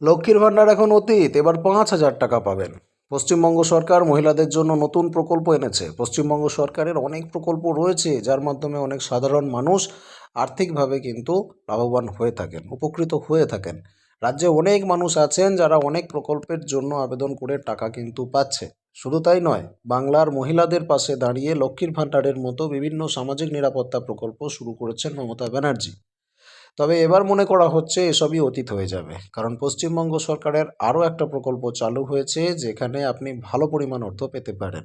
লক্ষ্মীর ভাণ্ডার এখন অতীত, এবার পাঁচ হাজার টাকা পাবেন। পশ্চিমবঙ্গ সরকার মহিলাদের জন্য নতুন প্রকল্প এনেছে। পশ্চিমবঙ্গ সরকারের অনেক প্রকল্প রয়েছে, যার মাধ্যমে অনেক সাধারণ মানুষ আর্থিকভাবে কিন্তু লাভবান হয়ে থাকেন, উপকৃত হয়ে থাকেন। রাজ্যে অনেক মানুষ আছেন যারা অনেক প্রকল্পের জন্য আবেদন করে টাকা কিন্তু পাচ্ছে। শুধু তাই নয়, বাংলার মহিলাদের পাশে দাঁড়িয়ে লক্ষ্মীর ভাণ্ডারের মতো বিভিন্ন সামাজিক নিরাপত্তা প্রকল্প শুরু করেছেন মমতা ব্যানার্জি। তবে এবার মনে করা হচ্ছে এসবই অতীত হয়ে যাবে। কারণ পশ্চিমবঙ্গ সরকারের আরও একটা প্রকল্প চালু হয়েছে যেখানে আপনি ভালো পরিমাণ অর্থ পেতে পারেন।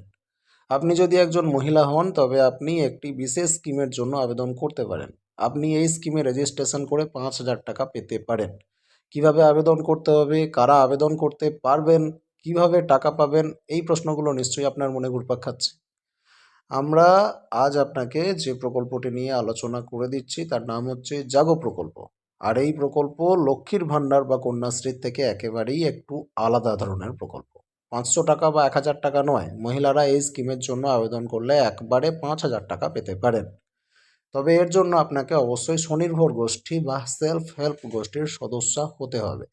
আপনি যদি একজন মহিলা হন, তবে আপনি একটি বিশেষ স্কিমের জন্য আবেদন করতে পারেন। আপনি এই স্কিমে রেজিস্ট্রেশন করে পাঁচ হাজার টাকা পেতে পারেন। কীভাবে আবেদন করতে হবে, কারা আবেদন করতে পারবেন, কীভাবে টাকা পাবেন, এই প্রশ্নগুলো নিশ্চয়ই আপনার মনে ঘুরপাক খাচ্ছে। আমরা আজ আপনাকে যে প্রকল্পটি নিয়ে আলোচনা করে দিচ্ছি, তার নাম হচ্ছে জাগো প্রকল্প। আর এই প্রকল্প লক্ষ্মীর ভাণ্ডার বা কন্যাশ্রীর থেকে একেবারেই একটু আলাদা ধরনের প্রকল্প। পাঁচশো টাকা বা এক হাজার টাকা নয়, মহিলারা এই স্কিমের জন্য আবেদন করলে একবারে পাঁচ হাজার টাকা পেতে পারেন। তবে এর জন্য আপনাকে অবশ্যই স্বনির্ভর গোষ্ঠী বা সেলফ হেল্প গোষ্ঠীর সদস্য হতে হবে।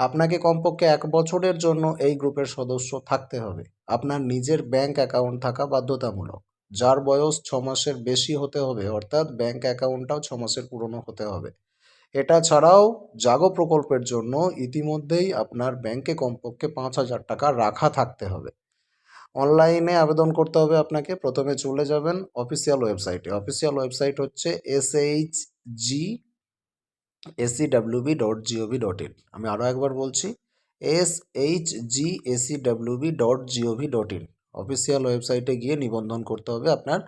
আপনাকে কমপক্ষে এক বছরের জন্য এই গ্রুপের সদস্য থাকতে হবে। আপনার নিজের ব্যাংক অ্যাকাউন্ট থাকা বাধ্যতামূলক, যার বয়স ছ মাসের বেশি হতে হবে, অর্থাৎ ব্যাংক অ্যাকাউন্টটাও ছ মাসের পুরনো হতে হবে। এটা ছাড়াও জাগো প্রকল্পের জন্য ইতিমধ্যেই আপনার ব্যাংকে কমপক্ষে পাঁচ হাজার টাকা রাখা থাকতে হবে। অনলাইনে আবেদন করতে হবে আপনাকে, প্রথমে চলে যাবেন অফিসিয়াল ওয়েবসাইটে। অফিসিয়াল ওয়েবসাইট হচ্ছে S H G AC WB dot GOV dot in আমি আরও একবার বলছি S H G AC WB dot GOV dot in official ওয়েবসাইটে গিয়ে নিবন্ধন করতে হবে আপনার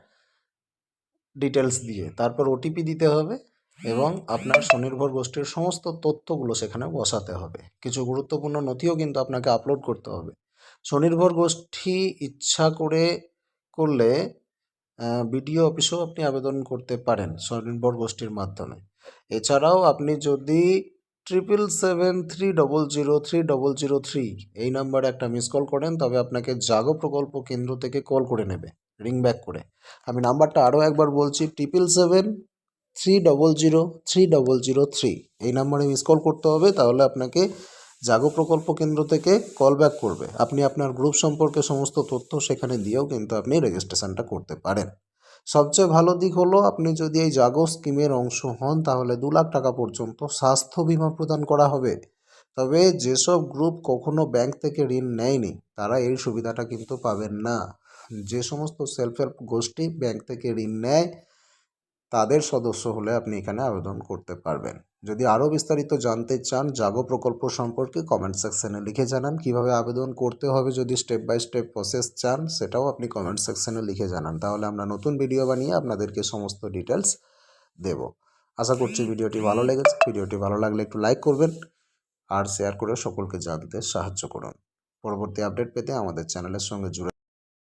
ডিটেলস দিয়ে। তারপর ওটিপি দিতে হবে এবং আপনার স্বনির্ভর গোষ্ঠীর সমস্ত তথ্যগুলো সেখানে বসাতে হবে। কিছু গুরুত্বপূর্ণ নথিও কিন্তু আপনাকে আপলোড করতে হবে। স্বনির্ভর গোষ্ঠী ইচ্ছা করে করলে বিডিও অফিসেও আপনি আবেদন করতে পারেন স্বনির্ভর গোষ্ঠীর মাধ্যমে। এছাড়াও আপনি যদি triple seven three double zero three double zero three এই নাম্বারে একটা মিস কল করেন, তবে আপনাকে জাগো প্রকল্প কেন্দ্র থেকে কল করে নেবে, রিং ব্যাক করে। আমি নাম্বারটা আরও একবার বলছি, triple seven three double zero three double zero three. এই নাম্বারে মিস কল করতে হবে, তাহলে আপনাকে জাগো প্রকল্প কেন্দ্র থেকে কল ব্যাক করবে। আপনি আপনার গ্রুপ সম্পর্কে সমস্ত তথ্য সেখানে দিয়েও কিন্তু আপনি রেজিস্ট্রেশনটা করতে পারেন। সবচেয়ে ভালো দিক হলো, আপনি যদি এই জাগো স্কিমের অংশ হন, তাহলে দু লাখ টাকা পর্যন্ত স্বাস্থ্য বিমা প্রদান করা হবে। তবে যেসব গ্রুপ কখনো ব্যাংক থেকে ঋণ নেয়নি, তারা এই সুবিধাটা কিন্তু পাবেন না। যে সমস্ত সেলফ হেল্প গোষ্ঠী ব্যাংক থেকে ঋণ নেয় তাদের সদস্য হলে আপনি এখানে আবেদন করতে পারবেন। যদি আরও বিস্তারিত জানতে চান, জাগো প্রকল্প সম্পর্কে কমেন্ট সেকশানে লিখে জানান। কীভাবে আবেদন করতে হবে যদি স্টেপ বাই স্টেপ প্রসেস চান, সেটাও আপনি কমেন্ট সেকশানে লিখে জানান। তাহলে আমরা নতুন ভিডিও বানিয়ে আপনাদেরকে সমস্ত ডিটেলস দেব। আশা করছি ভিডিওটি ভালো লেগেছে। ভিডিওটি ভালো লাগলে একটু লাইক করবেন আর শেয়ার করে সকলকে জানতে সাহায্য করুন। পরবর্তী আপডেট পেতে আমাদের চ্যানেলের সঙ্গে জুড়ে